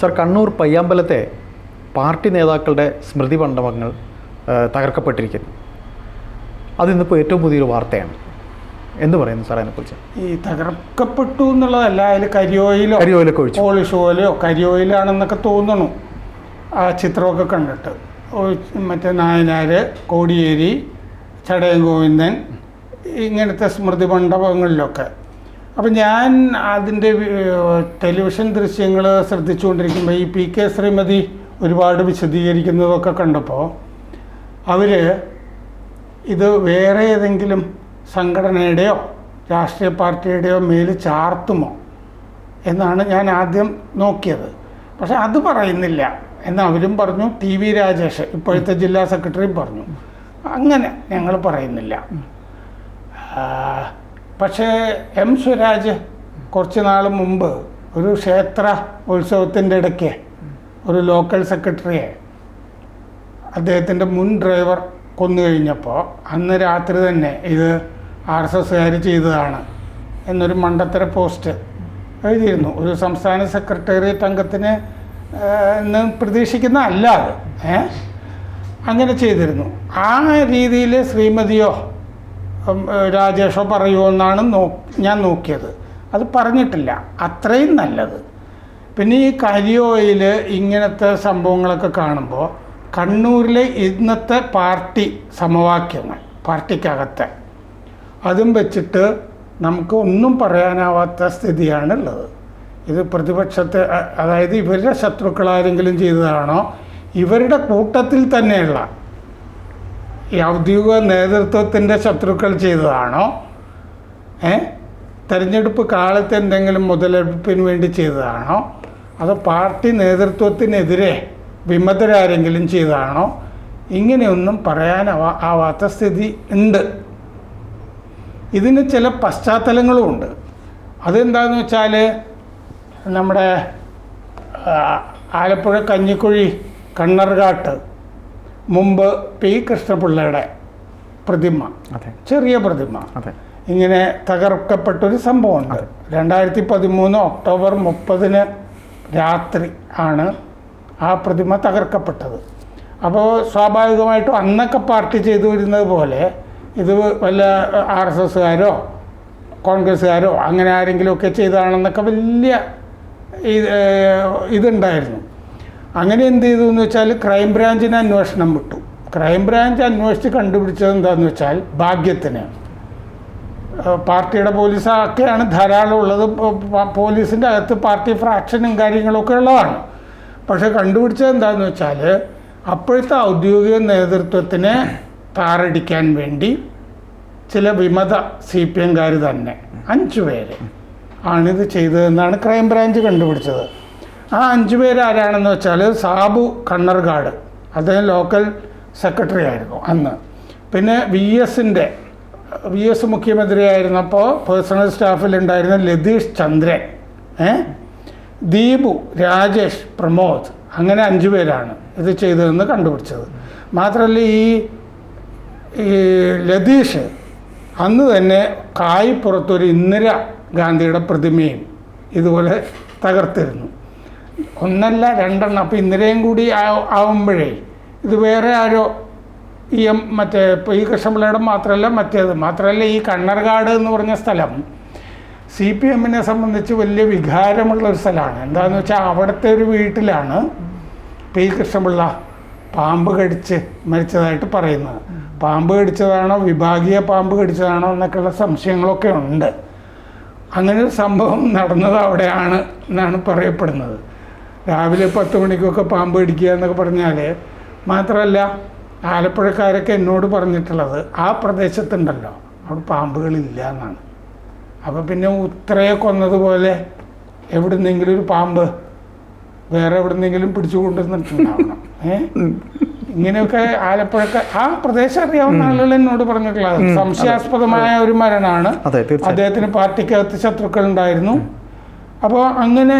Sir Kannur പയ്യാമ്പലത്തെ party നേതാക്കളുടെ സ്മൃതി മണ്ഡപങ്ങൾ തകർക്കപ്പെട്ടിരിക്കുന്നു. അതിന്നിപ്പോൾ ഏറ്റവും പുതിയൊരു വാർത്തയാണ്. എന്ന് പറയുന്നു സാർ അതിനെക്കുറിച്ച്? ഈ തകർക്കപ്പെട്ടു എന്നുള്ളതല്ല അതിൽ കരിയോയിലോ കരിയോയിലൊക്കെ ഒഴിച്ചു. പോളിഷ് ഓയിലോ കരിയോയിലാണെന്നൊക്കെ തോന്നണു ആ ചിത്രമൊക്കെ കണ്ടിട്ട്. മറ്റേ നായനാർ കോടിയേരി ചടയൻ ഗോവിന്ദൻ ഇങ്ങനത്തെ സ്മൃതി മണ്ഡപങ്ങളിലൊക്കെ. അപ്പം ഞാൻ അതിന്റെ ടെലിവിഷൻ ദൃശ്യങ്ങൾ ശ്രദ്ധിച്ചുകൊണ്ടിരിക്കുമ്പോൾ ഈ പി കെ ശ്രീമതി ഒരുപാട് വിശദീകരിക്കുന്നതൊക്കെ കണ്ടപ്പോൾ അവർ ഇത് വേറെ ഏതെങ്കിലും സംഘടനയുടെയോ രാഷ്ട്രീയ പാർട്ടിയുടെയോ മേൽ ചാർത്തുമോ എന്നാണ് ഞാൻ ആദ്യം നോക്കിയത്. പക്ഷെ അത് പറയുന്നില്ല എന്ന് അവരും പറഞ്ഞു. ടി വി രാജേഷ് ഇപ്പോഴത്തെ ജില്ലാ സെക്രട്ടറിയും പറഞ്ഞു. അങ്ങനെ ഞങ്ങൾ പറയുന്നില്ല. പക്ഷേ എം സ്വരാജ് കുറച്ച് നാൾ മുമ്പ് ഒരു ക്ഷേത്ര ഉത്സവത്തിന്റെ ഇടയ്ക്ക് ഒരു ലോക്കൽ സെക്രട്ടറിയെ അദ്ദേഹത്തിന്റെ മുൻ ഡ്രൈവർ കൊന്നു കഴിഞ്ഞപ്പോൾ അന്ന് രാത്രി തന്നെ ഇത് ആർ എസ് എസ്സുകാർ ചെയ്തതാണ് എന്നൊരു മണ്ടത്തര പോസ്റ്റ് എഴുതിയിരുന്നു. ഒരു സംസ്ഥാന സെക്രട്ടേറിയറ്റ് അംഗത്തിന് എന്ന് പ്രതീക്ഷിക്കുന്ന അല്ല അത്. അങ്ങനെ ചെയ്തിരുന്നു. ആ രീതിയിൽ ശ്രീമതിയോ രാജേഷോ പറയുമോ എന്നാണ് നോ ഞാൻ നോക്കിയത്. അത് പറഞ്ഞിട്ടില്ല. അത്രയും നല്ലത്. പിന്നെ ഈ കരിയോയിൽ ഇങ്ങനത്തെ സംഭവങ്ങളൊക്കെ കാണുമ്പോൾ കണ്ണൂരിലെ ഇന്നത്തെ പാർട്ടി സമവാക്യങ്ങൾ പാർട്ടിക്കകത്തെ അതും വെച്ചിട്ട് നമുക്ക് ഒന്നും പറയാനാവാത്ത സ്ഥിതിയാണുള്ളത്. ഇത് പ്രതിപക്ഷത്തെ അതായത് ഇവരുടെ ശത്രുക്കളാരെങ്കിലും ചെയ്തതാണോ? ഇവരുടെ കൂട്ടത്തിൽ തന്നെയുള്ള ഈ ഔദ്യോഗിക നേതൃത്വത്തിന്റെ ശത്രുക്കൾ ചെയ്തതാണോ? ഏ? തെരഞ്ഞെടുപ്പ് കാലത്ത് എന്തെങ്കിലും മുതലെടുപ്പിന് വേണ്ടി ചെയ്തതാണോ? അതോ പാർട്ടി നേതൃത്വത്തിനെതിരെ വിമതരാരെങ്കിലും ചെയ്തതാണോ? ഇങ്ങനെയൊന്നും പറയാൻ ആവാത്ത സ്ഥിതി ഉണ്ട്. ഇതിന് ചില പശ്ചാത്തലങ്ങളും ഉണ്ട്. അതെന്താണെന്ന് വെച്ചാൽ നമ്മുടെ ആലപ്പുഴ കഞ്ഞിക്കുഴി കണ്ണർകാട്ട് മുമ്പ് പി കൃഷ്ണപിള്ളയുടെ പ്രതിമ അതെ. ചെറിയ പ്രതിമ. അതെ. ഇങ്ങനെ തകർക്കപ്പെട്ടൊരു സംഭവമുണ്ട്. രണ്ടായിരത്തി പതിമൂന്ന് ഒക്ടോബർ മുപ്പതിന് രാത്രി ആണ് ആ പ്രതിമ തകർക്കപ്പെട്ടത്. അപ്പോൾ സ്വാഭാവികമായിട്ടും അന്നൊക്കെ പാർട്ടി ചെയ്തു വരുന്നത് പോലെ ഇത് വല്ല ആർ എസ് എസ്സുകാരോ കോൺഗ്രസ്സുകാരോ അങ്ങനെ ആരെങ്കിലുമൊക്കെ ചെയ്തതാണെന്നൊക്കെ വലിയ ഇതുണ്ടായിരുന്നു. അങ്ങനെ എന്ത് ചെയ്തു എന്ന് വെച്ചാൽ ക്രൈംബ്രാഞ്ചിന് അന്വേഷണം വിട്ടു. ക്രൈംബ്രാഞ്ച് അന്വേഷിച്ച് കണ്ടുപിടിച്ചത് എന്താണെന്ന് വെച്ചാൽ ഭാഗ്യത്തിന്. പാർട്ടിയുടെ പോലീസ് ഒക്കെയാണ് ധാരാളം ഉള്ളത്. പോലീസിന്റെ അകത്ത് പാർട്ടി ഫ്രാക്ഷനും കാര്യങ്ങളൊക്കെ ഉള്ളതാണ്. പക്ഷെ കണ്ടുപിടിച്ചത് എന്താണെന്ന് വെച്ചാൽ അപ്പോഴത്തെ ഔദ്യോഗിക നേതൃത്വത്തിനെ താറടിക്കാൻ വേണ്ടി ചില വിമത സി പി എംകാർ തന്നെ അഞ്ചു പേര് ആണിത് ചെയ്തതെന്നാണ് ക്രൈംബ്രാഞ്ച് കണ്ടുപിടിച്ചത്. ആ അഞ്ചു പേര് ആരാണെന്ന് വെച്ചാൽ സാബു കണ്ണർകാട് അദ്ദേഹം ലോക്കൽ സെക്രട്ടറി ആയിരുന്നു അന്ന്. പിന്നെ വി എസിന്റെ വി എസ് മുഖ്യമന്ത്രിയായിരുന്നപ്പോൾ പേഴ്സണൽ സ്റ്റാഫിലുണ്ടായിരുന്ന ലതീഷ് ചന്ദ്രൻ ഏ? ദീപു രാജേഷ് പ്രമോദ് അങ്ങനെ അഞ്ചു പേരാണ് ഇത് ചെയ്തതെന്ന് കണ്ടുപിടിച്ചത്. മാത്രമല്ല ഈ ഈ ലതീഷ് അന്ന് തന്നെ കായ്പുറത്തൊരു ഇന്ദിര ഗാന്ധിയുടെ പ്രതിമയും ഇതുപോലെ തകർത്തിരുന്നു. ഒന്നല്ല രണ്ടെണ്ണം. അപ്പോൾ ഇന്ദിരയും കൂടി ആവുമ്പോഴേ ഇത് വേറെ ആരോ ഈ മറ്റേ ഇപ്പോൾ ഈ കൃഷ്ണപിള്ളയുടെ മാത്രമല്ല മറ്റേത്. മാത്രമല്ല ഈ കണ്ണർകാട് എന്ന് പറഞ്ഞ സ്ഥലം. സി പി എമ്മിനെ സംബന്ധിച്ച് വലിയ വികാരമുള്ള ഒരു സ്ഥലമാണ്. എന്താണെന്ന് വെച്ചാൽ അവിടുത്തെ ഒരു വീട്ടിലാണ് പി കൃഷ്ണപിള്ള പാമ്പ് കടിച്ച് മരിച്ചതായിട്ട് പറയുന്നത്. പാമ്പ് കടിച്ചതാണോ വിഭാഗീയ പാമ്പ് കടിച്ചതാണോ എന്നൊക്കെയുള്ള സംശയങ്ങളൊക്കെ ഉണ്ട്. അങ്ങനെ ഒരു സംഭവം നടന്നത് അവിടെയാണ് എന്നാണ് പറയപ്പെടുന്നത്. രാവിലെ പത്ത് മണിക്കൊക്കെ പാമ്പ് കടിക്കുക എന്നൊക്കെ പറഞ്ഞാൽ മാത്രമല്ല ആലപ്പുഴക്കാരൊക്കെ എന്നോട് പറഞ്ഞിട്ടുള്ളത് ആ പ്രദേശത്തുണ്ടല്ലോ. അവിടെ പാമ്പുകളില്ല എന്നാണ്. അപ്പോൾ പിന്നെ ഉത്രയെ കൊന്നതുപോലെ എവിടുന്നെങ്കിലും ഒരു പാമ്പ് വേറെ എവിടുന്നെങ്കിലും പിടിച്ചു കൊണ്ടുവന്നിട്ടുണ്ടാവണം. ഏ? ഇങ്ങനെയൊക്കെ ആലപ്പുഴക്ക ആ പ്രദേശം അറിയാവുന്ന ആളുകൾ എന്നോട് പറഞ്ഞിട്ടുള്ളത്. സംശയാസ്പദമായ ഒരു മരണമാണ്. അദ്ദേഹത്തിന് പാർട്ടിക്കകത്ത് ശത്രുക്കൾ ഉണ്ടായിരുന്നു. അപ്പോൾ അങ്ങനെ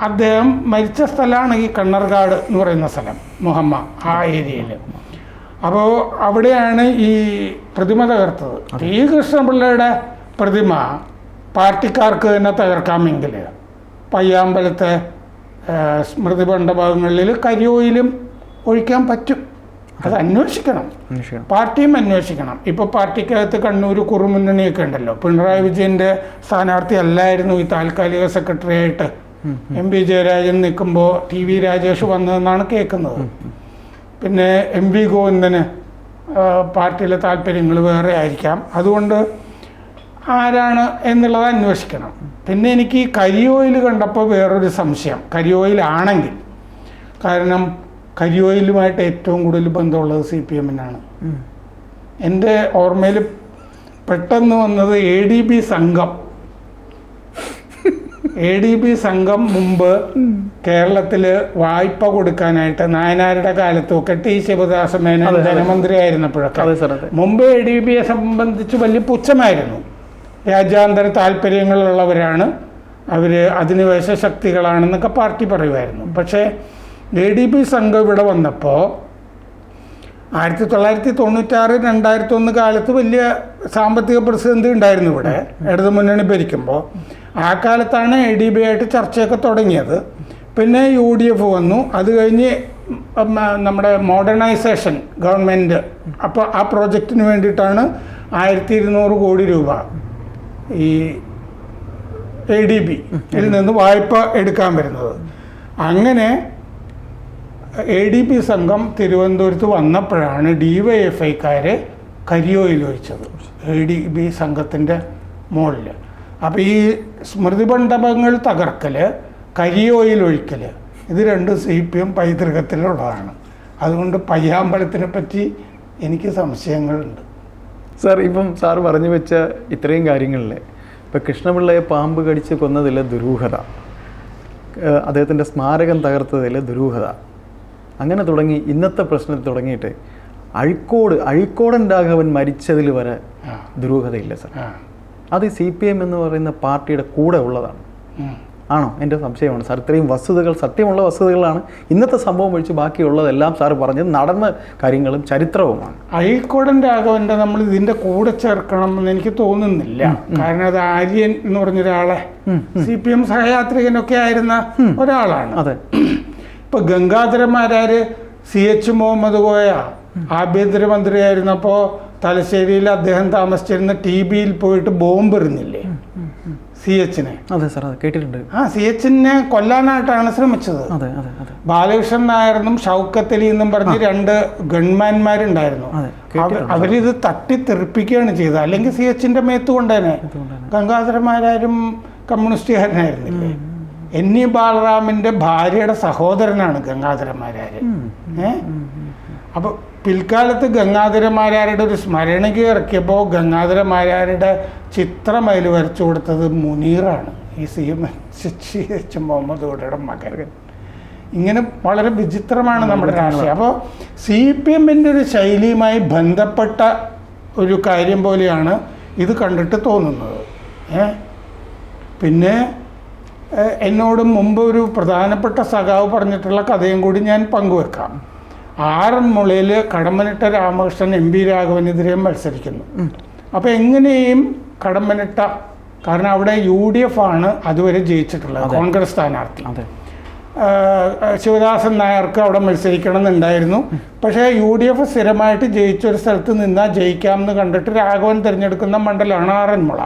അദ്ദേഹം മരിച്ച സ്ഥലമാണ് ഈ കണ്ണർകാട് എന്ന് പറയുന്ന സ്ഥലം മുഹമ്മ ആ ഏരിയയിൽ അപ്പോൾ അവിടെയാണ് ഈ പ്രതിമ തകർത്തത്. ഈ കൃഷ്ണപിള്ളയുടെ പ്രതിമ പാർട്ടിക്കാർക്ക് തന്നെ തകർക്കാമെങ്കിൽ പയ്യാമ്പലത്തെ സ്മൃതി മണ്ഡപങ്ങളിൽ കരിയോയിലും ഒഴിക്കാൻ പറ്റും. അത് അന്വേഷിക്കണം. പാർട്ടിയും അന്വേഷിക്കണം. ഇപ്പോൾ പാർട്ടിക്കകത്ത് കണ്ണൂർ കുറുമുന്നണിയൊക്കെ ഉണ്ടല്ലോ. പിണറായി വിജയന്റെ സ്ഥാനാർത്ഥി അല്ലായിരുന്നു ഈ താൽക്കാലിക സെക്രട്ടറി ആയിട്ട് എം പി ജയരാജൻ നിൽക്കുമ്പോൾ ടി വി രാജേഷ് വന്നതെന്നാണ് കേൾക്കുന്നത്. പിന്നെ എം വി ഗോവിന്ദന് പാർട്ടിയിലെ താല്പര്യങ്ങൾ വേറെ ആയിരിക്കാം. അതുകൊണ്ട് ആരാണ് എന്നുള്ളത് അന്വേഷിക്കണം. പിന്നെ എനിക്ക് ഈ കരിയോയിൽ കണ്ടപ്പോൾ വേറൊരു സംശയം. കരിയോയിലാണെങ്കിൽ. കാരണം കരിയോയിലുമായിട്ട് ഏറ്റവും കൂടുതൽ ബന്ധമുള്ളത് സി പി എമ്മിനാണ്. എന്റെ ഓർമ്മയിൽ പെട്ടെന്ന് വന്നത് എ ഡി ബി സംഘം. എ ഡി ബി സംഘം മുമ്പ് കേരളത്തിൽ വായ്പ കൊടുക്കാനായിട്ട് നായനാരുടെ കാലത്തൊക്കെ ടി ശിവദാസ മേനോൻ. ധനമന്ത്രി ആയിരുന്നപ്പോഴൊക്കെ മുമ്പ് എ ഡി ബിയെ സംബന്ധിച്ച് വലിയ പുച്ഛമായിരുന്നു. രാജ്യാന്തര താല്പര്യങ്ങളുള്ളവരാണ്. അവർ അധിനിവേശ ശക്തികളാണെന്നൊക്കെ പാർട്ടി പറയുമായിരുന്നു. പക്ഷേ എ ഡി ബി സംഘം ഇവിടെ വന്നപ്പോൾ ആയിരത്തി തൊള്ളായിരത്തി തൊണ്ണൂറ്റാറ് രണ്ടായിരത്തി ഒന്ന് കാലത്ത് വലിയ സാമ്പത്തിക പ്രതിസന്ധി ഉണ്ടായിരുന്നു ഇവിടെ. ഇടതു മുന്നണി ഭരിക്കുമ്പോൾ ആ കാലത്താണ് എ ഡി ബി ആയിട്ട് ചർച്ചയൊക്കെ തുടങ്ങിയത്. പിന്നെ യു ഡി എഫ് വന്നു. അത് കഴിഞ്ഞ് നമ്മുടെ മോഡേണൈസേഷൻ ഗവൺമെന്റ് അപ്പോൾ ആ പ്രോജക്റ്റിന് വേണ്ടിയിട്ടാണ് ആയിരത്തി ഇരുന്നൂറ് കോടി രൂപ ഈ എ ഡി ബിയിൽ നിന്ന് വായ്പ എടുക്കാൻ വരുന്നത്. അങ്ങനെ എ ഡി ബി സംഘം തിരുവനന്തപുരത്ത് വന്നപ്പോഴാണ് ഡി വൈ എഫ് ഐക്കാരെ കരിയോയിൽ ഒഴിച്ചത്. എ ഡി ബി സംഘത്തിന്റെ മുകളിൽ അപ്പോൾ ഈ സ്മൃതി മണ്ഡപങ്ങൾ തകർക്കൽ കരിയോയിൽ ഒഴിക്കൽ ഇത് രണ്ടും സി പി എം പൈതൃകത്തിലുള്ളതാണ്. അതുകൊണ്ട് പയ്യാമ്പലത്തിനെ പറ്റി എനിക്ക് സംശയങ്ങളുണ്ട്. സാർ ഇപ്പം സാർ പറഞ്ഞു വെച്ച ഇത്രയും കാര്യങ്ങളിൽ ഇപ്പം കൃഷ്ണപിള്ളയെ പാമ്പ് കടിച്ച് കൊന്നതിലെ ദുരൂഹത അദ്ദേഹത്തിന്റെ സ്മാരകം തകർത്തതിലെ ദുരൂഹത അങ്ങനെ തുടങ്ങി ഇന്നത്തെ പ്രശ്നത്തിൽ തുടങ്ങിയിട്ട് അഴിക്കോട് അഴിക്കോടൻ രാഘവൻ മരിച്ചതിൽ വരെ ദുരൂഹതയില്ല സാർ. അത് സി പി എം എന്ന് പറയുന്ന പാർട്ടിയുടെ കൂടെ ഉള്ളതാണ്. ആണോ? എന്റെ സംശയമാണ്. സാർ ഇത്രയും വസ്തുതകൾ സത്യമുള്ള വസ്തുതകളാണ് ഇന്നത്തെ സംഭവം ഒഴിച്ച് ബാക്കിയുള്ളതെല്ലാം സാർ പറഞ്ഞത് നടന്ന കാര്യങ്ങളും ചരിത്രവുമാണ്. അഴീക്കോടൻ രാഘവന്റെ നമ്മൾ ഇതിന്റെ കൂടെ ചേർക്കണം എന്ന് എനിക്ക് തോന്നുന്നില്ല. കാരണം അത് ആര്യൻ എന്ന് പറഞ്ഞ ഒരാളെ സി പി എം സഹയാത്രികനൊക്കെ ആയിരുന്ന ഒരാളാണ്. അതെ. ഇപ്പൊ ഗംഗാധരന്മാരാര് സി എച്ച് മുഹമ്മദ് കോയ ആഭ്യന്തരമന്ത്രിയായിരുന്നപ്പോൾ തലശ്ശേരിയിൽ അദ്ദേഹം താമസിച്ചിരുന്ന ടി ബിയിൽ പോയിട്ട് ബോംബ് എറിഞ്ഞില്ലേ സി എച്ചിനെ. അതെ സാർ അത് കേട്ടിട്ടുണ്ട്. ആ സി എച്ചിനെ കൊല്ലാനായിട്ടാണ് ശ്രമിച്ചത്. അതെ അതെ അതെ. ബാലകൃഷ്ണൻ നായർന്നും ഷൗക്കത്ത് അലി എന്നും പറഞ്ഞ് രണ്ട് ഗൺമാന്മാരുണ്ടായിരുന്നു. കേട്ടിട്ടുണ്ട്. അവരിത് തട്ടി തെറിപ്പിക്കുകയാണ് ചെയ്തത്. അല്ലെങ്കിൽ സി എച്ചിന്റെ മേത്ത് കൊണ്ടേനെ അതുകൊണ്ടാണ് ഗംഗാധരന്മാരാരും കമ്മ്യൂണിസ്റ്റുകാരനായിരുന്നില്ലേ? എൻ ഇ ബാലറാമിന്റെ ഭാര്യയുടെ സഹോദരനാണ് ഗംഗാധരന്മാരാര്. ഏഹ് അപ്പൊ പിൽക്കാലത്ത് ഗംഗാധരമാരാരുടെ ഒരു സ്മരണിക ഇറക്കിയപ്പോൾ ഗംഗാധരമാരാരുടെ ചിത്രം അതിൽ വരച്ചു കൊടുത്തത് മുനീറാണ്. ഈ C M C H Muhammad കൂടെയുടെ മകൻ ഇങ്ങനെ വളരെ വിചിത്രമാണ് നമ്മുടെ രാഷ്ട്രീയം അപ്പോൾ സി പി എമ്മിന്റെ ഒരു ശൈലിയുമായി ബന്ധപ്പെട്ട ഒരു കാര്യം പോലെയാണ് ഇത് കണ്ടിട്ട് തോന്നുന്നത്. ഏ? പിന്നെ എന്നോട് മുമ്പ് ഒരു പ്രധാനപ്പെട്ട സഖാവ് പറഞ്ഞിട്ടുള്ള കഥയും കൂടി ഞാൻ പങ്കുവെക്കാം. ആറന്മുളയിൽ കടമ്പനിട്ട രാമകൃഷ്ണൻ എം പി രാഘവനെതിരെ മത്സരിക്കുന്നു. അപ്പോൾ എങ്ങനെയും കടമ്പനിട്ട കാരണം അവിടെ യു ഡി എഫ് ആണ് അതുവരെ ജയിച്ചിട്ടുള്ളത് കോൺഗ്രസ് സ്ഥാനാർത്ഥി. ശിവദാസൻ നായർക്ക് അവിടെ മത്സരിക്കണം എന്നുണ്ടായിരുന്നു പക്ഷേ യു ഡി എഫ് സ്ഥിരമായിട്ട് ജയിച്ചൊരു സ്ഥലത്ത് നിന്നാൽ ജയിക്കാമെന്ന് കണ്ടിട്ട് രാഘവൻ തിരഞ്ഞെടുക്കുന്ന മണ്ഡലമാണ് ആറന്മുള.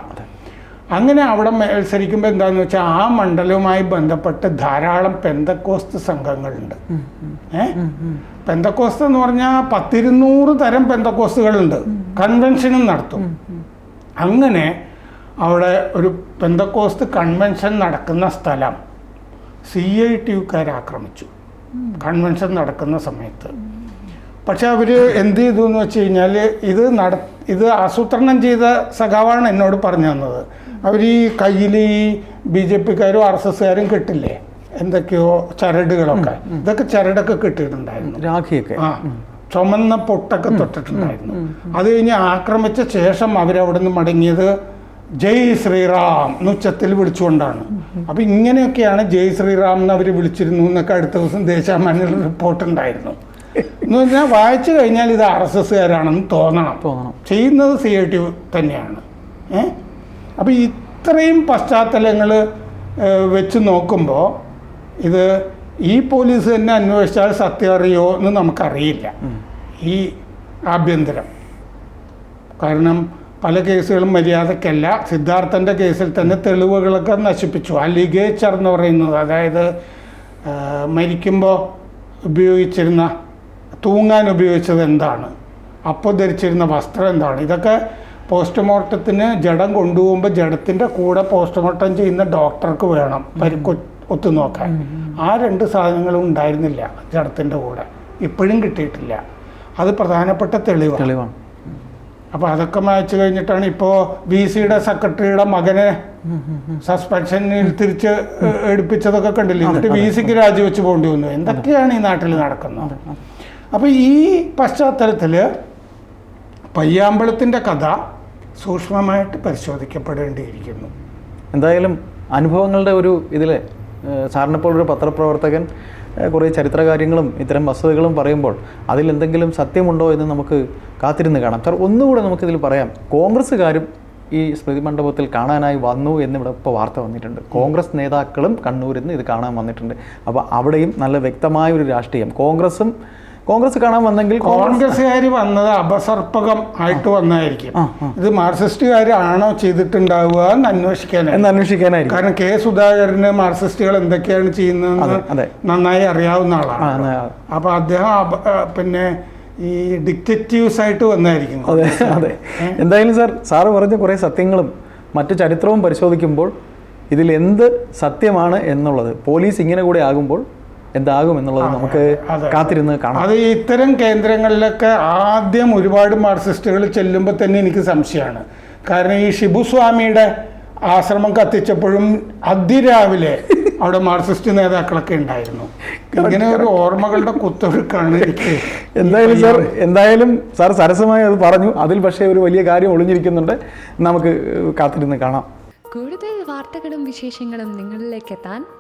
അങ്ങനെ അവിടെ മത്സരിക്കുമ്പോൾ എന്താണെന്ന് വെച്ചാൽ ആ മണ്ഡലവുമായി ബന്ധപ്പെട്ട് ധാരാളം പെന്തക്കോസ്ത് സംഘങ്ങളുണ്ട്. ഏ? പെന്തക്കോസ്ത് എന്ന് പറഞ്ഞാൽ പത്തിരുന്നൂറ് തരം പെന്തക്കോസ്തുകളുണ്ട്. കൺവെൻഷനും നടത്തും. അങ്ങനെ അവിടെ ഒരു പെന്തക്കോസ്ത് കൺവെൻഷൻ നടക്കുന്ന സ്ഥലം സി ഐ ടി യുക്കാർ ആക്രമിച്ചു. കൺവെൻഷൻ നടക്കുന്ന സമയത്ത്. പക്ഷെ അവർ എന്ത് ചെയ്തു എന്ന് വെച്ച് കഴിഞ്ഞാൽ ഇത് നട ഇത് ആസൂത്രണം ചെയ്ത സഖാവാണ് എന്നോട് പറഞ്ഞു തന്നത്. അവർ ഈ കയ്യിൽ ഈ ബി ജെ പിക്കാരും ആർ എസ് എസ്സുകാരും കിട്ടില്ലേ? എന്തൊക്കെയോ ചരടുകളൊക്കെ. ഇതൊക്കെ ചരടൊക്കെ കിട്ടിയിട്ടുണ്ടായിരുന്നു. രാഖിയൊക്കെ. ആ ചുമന്ന പൊട്ടൊക്കെ തൊട്ടിട്ടുണ്ടായിരുന്നു. അത് കഴിഞ്ഞ് ആക്രമിച്ച ശേഷം അവരവിടെ നിന്ന് മടങ്ങിയത് ജയ് ശ്രീറാം എന്നുച്ചത്തിൽ വിളിച്ചുകൊണ്ടാണ്. അപ്പൊ ഇങ്ങനെയൊക്കെയാണ് ജയ് ശ്രീറാം എന്ന് അവർ വിളിച്ചിരുന്നു എന്നൊക്കെ അടുത്ത ദിവസം ദേശാമാന്യ റിപ്പോർട്ട് ഉണ്ടായിരുന്നു. എന്ന് പറഞ്ഞാൽ വായിച്ചു കഴിഞ്ഞാൽ ഇത് ആർ എസ് എസ്സുകാരാണെന്ന് തോന്നണം. തോന്നണം. ചെയ്യുന്നത് സി ഐ ടി തന്നെയാണ്. ഏ? അപ്പോൾ ഇത്രയും പശ്ചാത്തലങ്ങൾ വെച്ച് നോക്കുമ്പോൾ ഇത് ഈ പോലീസ് തന്നെ അന്വേഷിച്ചാൽ സത്യം അറിയോ എന്ന് നമുക്കറിയില്ല. ഈ ആഭ്യന്തരം. കാരണം പല കേസുകളും മര്യാദക്കല്ല. സിദ്ധാർത്ഥന്റെ കേസിൽ തന്നെ തെളിവുകളൊക്കെ നശിപ്പിച്ചു. ആ ലിഗേച്ചർ എന്ന് പറയുന്നത് അതായത് മരിക്കുമ്പോൾ ഉപയോഗിച്ചിരുന്ന തൂങ്ങാൻ ഉപയോഗിച്ചത് എന്താണ്? അപ്പോൾ ധരിച്ചിരുന്ന വസ്ത്രം എന്താണ്? ഇതൊക്കെ പോസ്റ്റ്മോർട്ടത്തിന് ജഡം കൊണ്ടുപോകുമ്പോൾ ജഡത്തിന്റെ കൂടെ പോസ്റ്റ്മോർട്ടം ചെയ്യുന്ന ഡോക്ടർക്ക് വേണം പരിക്ക് ഒത്തു നോക്കാൻ ആ രണ്ട് സാധനങ്ങളും ഉണ്ടായിരുന്നില്ല ജഡത്തിന്റെ കൂടെ. ഇപ്പോഴും കിട്ടിയിട്ടില്ല. അത് പ്രധാനപ്പെട്ട തെളിവ്. തെളിവാണ് അപ്പോൾ അതൊക്കെ മായച്ചു കഴിഞ്ഞിട്ടാണ് ഇപ്പോൾ ബി സിയുടെ സെക്രട്ടറിയുടെ മകനെ സസ്പെൻഷനിൽ തിരിച്ച് എടുപ്പിച്ചതൊക്കെ കണ്ടില്ല? എന്നിട്ട് ബി സിക്ക് രാജിവെച്ച് പോകേണ്ടി വന്നു. എന്തൊക്കെയാണ് ഈ നാട്ടിൽ നടക്കുന്നത്? അപ്പോൾ ഈ പശ്ചാത്തലത്തിൽ പയ്യാമ്പലത്തിന്റെ കഥ സൂക്ഷ്മമായിട്ട് പരിശോധിക്കപ്പെടേണ്ടിയിരിക്കുന്നു. എന്തായാലും അനുഭവങ്ങളുടെ ഒരു ഇതിൽ സാറിനെപ്പോൾ ഒരു പത്രപ്രവർത്തകൻ കുറേ ചരിത്രകാര്യങ്ങളും ഇത്തരം വസ്തുതകളും പറയുമ്പോൾ അതിൽ എന്തെങ്കിലും സത്യമുണ്ടോ എന്ന് നമുക്ക് കാത്തിരുന്ന് കാണാം. സാർ ഒന്നുകൂടെ നമുക്കിതിൽ പറയാം. കോൺഗ്രസ്സുകാരും ഈ സ്മൃതി മണ്ഡപത്തിൽ കാണാനായി വന്നു എന്നിവിടെ ഇപ്പോൾ വാർത്ത വന്നിട്ടുണ്ട്. കോൺഗ്രസ് നേതാക്കളും കണ്ണൂരിൽ നിന്ന് ഇത് കാണാൻ വന്നിട്ടുണ്ട്. അപ്പോൾ അവിടെയും നല്ല വ്യക്തമായ ഒരു രാഷ്ട്രീയം. കോൺഗ്രസും കോൺഗ്രസ് കാണാൻ വന്നെങ്കിൽ കോൺഗ്രസ് കോൺഗ്രസ്സുകാർ വന്നത് അപസർപ്പകം ആയിട്ട് വന്നായിരിക്കും. ഇത് മാർക്സിസ്റ്റുകാരാണോ ചെയ്തിട്ടുണ്ടാവുക എന്ന് അന്വേഷിക്കാനാണ് എന്ന് അന്വേഷിക്കാനായിരിക്കും. കാരണം കെ സുധാകരന് മാർക്സിസ്റ്റുകൾ എന്തൊക്കെയാണ് അതെ. നന്നായി അറിയാവുന്ന ആളാണ്. അപ്പൊ അദ്ദേഹം പിന്നെ ഈ ഡിക്റ്റേറ്റീവ്സ് ആയിട്ട് വന്നായിരിക്കും അതെ അതെ. എന്തായാലും സാർ സാറ് പറഞ്ഞ കുറേ സത്യങ്ങളും മറ്റു ചരിത്രവും പരിശോധിക്കുമ്പോൾ ഇതിൽ എന്ത് സത്യമാണ് എന്നുള്ളത് പോലീസ് ഇങ്ങനെ കൂടെ ആകുമ്പോൾ എന്താകും എന്നുള്ളത് നമുക്ക് അതെ. കാത്തിരുന്ന് കാണാം. അത് ഇത്തരം കേന്ദ്രങ്ങളിലൊക്കെ ആദ്യം ഒരുപാട് മാർക്സിസ്റ്റുകൾ ചെല്ലുമ്പോൾ തന്നെ എനിക്ക് സംശയമാണ്. കാരണം ഈ ഷിബുസ്വാമിയുടെ ആശ്രമം കത്തിച്ചപ്പോഴും അതിരാവിലെ അവിടെ മാർക്സിസ്റ്റ് നേതാക്കളൊക്കെ ഉണ്ടായിരുന്നു. ഇങ്ങനെ ഒരു ഓർമ്മകളുടെ കുത്തൊഴുക്കാണ് എനിക്ക് എന്തായാലും സാർ എന്തായാലും സാർ സരസമായി അത് പറഞ്ഞു. അതിൽ പക്ഷേ ഒരു വലിയ കാര്യം ഒളിഞ്ഞിരിക്കുന്നുണ്ട്. നമുക്ക് കാത്തിരുന്ന് കാണാം. കൂടുതൽ വാർത്തകളും വിശേഷങ്ങളും നിങ്ങളിലേക്ക് എത്താൻ